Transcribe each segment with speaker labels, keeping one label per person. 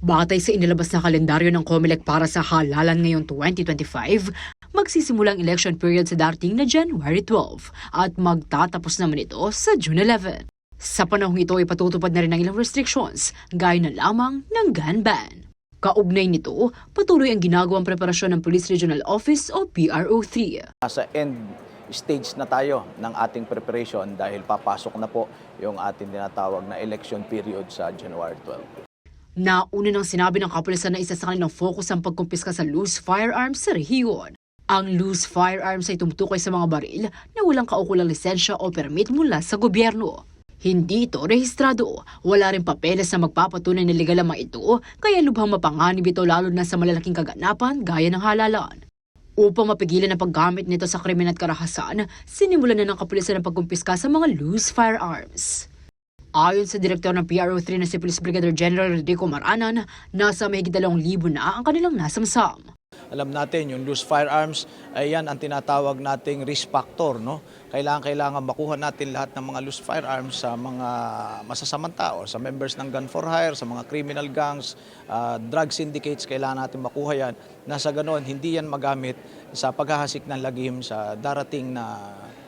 Speaker 1: Batay sa inilabas na kalendaryo ng COMELEC para sa halalan ngayong 2025, magsisimula ang election period sa darating na January 12 at magtatapos naman ito sa June 11. Sa panahong ito ay patutupad na rin ang ilang restrictions, gaya na lamang ng gun ban. Kaugnay nito, patuloy ang ginagawang preparasyon ng Police Regional Office o PRO3.
Speaker 2: Nasa end stage na tayo ng ating preparation dahil papasok na po yung ating tinatawag na election period sa January 12.
Speaker 1: Nauna nang sinabi ng kapulisan na isa sa kanilang focus ang pagkumpiska sa loose firearms sa rehiyon. Ang loose firearms ay tumutukoy sa mga baril na walang kaukulang lisensya o permit mula sa gobyerno. Hindi ito rehistrado. Wala rin papeles na magpapatunay na legal ang mga ito, kaya lubhang mapanganib ito lalo na sa malalaking kaganapan gaya ng halalan. Upang mapigilan ang paggamit nito sa krimen at karahasan, sinimulan na ng kapulisan ang pagkumpiska sa mga loose firearms. Ayon sa direktor ng PRO3 na si Police Brigadier General Rodrigo Maranan, nasa mahigit 2,000 na ang kanilang nasamsam.
Speaker 2: Alam natin yung loose firearms ay yan ang tinatawag nating risk factor no. Kailangan kailangan makuha natin lahat ng mga loose firearms sa mga masasamang tao, sa members ng gun for hire, sa mga criminal gangs, ah, drug syndicates kailangan natin makuha yan. Nasa ganoon hindi yan magamit sa paghahasik ng lagim sa darating na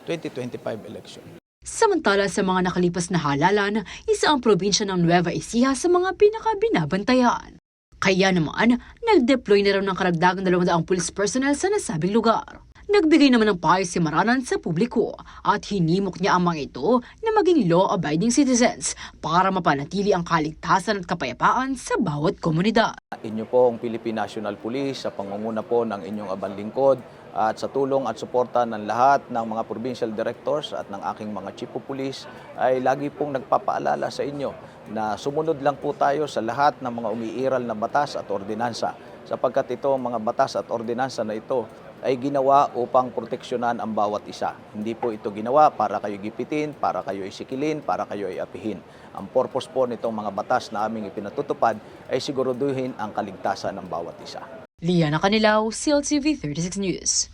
Speaker 2: 2025 election.
Speaker 1: Samantala sa mga nakalipas na halalan, isa ang probinsya ng Nueva Ecija sa mga pinakabinabantayan. Kaya naman, nag-deploy na raw ng karagdagang 200 police personnel sa nasabing lugar. Nagbigay naman ng payo si Maranan sa publiko at hinimok niya ang mga ito na maging law-abiding citizens para mapanatili ang kaligtasan at kapayapaan sa bawat komunidad.
Speaker 2: Inyo pong Philippine National Police sa pangunguna po ng inyong abang lingkod at sa tulong at suporta ng lahat ng mga provincial directors at ng aking mga chief of police ay lagi pong nagpapaalala sa inyo na sumunod lang po tayo sa lahat ng mga umiiral na batas at ordinansa sapagkat ito mga batas at ordinansa na ito ay ginawa upang proteksyonan ang bawat isa. Hindi po ito ginawa para kayo gipitin, para kayo isikilin, para kayo ay apihin. Ang purpose po nitong mga batas na aming ipinatutupad ay siguraduhin ang kaligtasan ng bawat isa.
Speaker 1: Liana Canilaw, CLTV 36 News.